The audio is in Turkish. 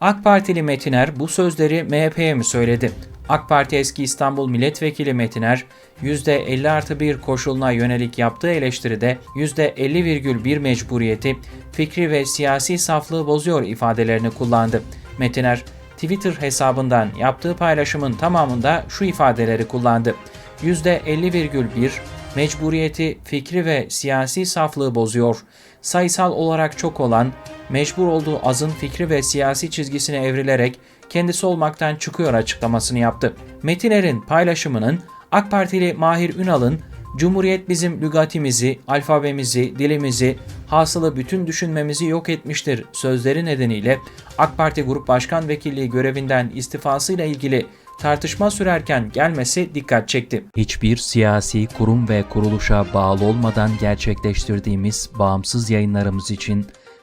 AK Partili Metiner bu sözleri MHP'ye mi söyledi? AK Parti eski İstanbul Milletvekili Metiner, %50 artı 1 koşuluna yönelik yaptığı eleştiride %50,1 mecburiyeti, fikri ve siyasi saflığı bozuyor ifadelerini kullandı. Metiner, Twitter hesabından yaptığı paylaşımın tamamında şu ifadeleri kullandı. %50,1 mecburiyeti, fikri ve siyasi saflığı bozuyor. Sayısal olarak çok olan, mecbur olduğu azın fikri ve siyasi çizgisine evrilerek kendisi olmaktan çıkıyor açıklamasını yaptı. Metiner'in paylaşımının AK Partili Mahir Ünal'ın Cumhuriyet bizim lügatimizi, alfabemizi, dilimizi, hasılı bütün düşünmemizi yok etmiştir sözleri nedeniyle AK Parti Grup Başkan Vekilliği görevinden istifasıyla ilgili tartışma sürerken gelmesi dikkat çekti. Hiçbir siyasi kurum ve kuruluşa bağlı olmadan gerçekleştirdiğimiz bağımsız yayınlarımız için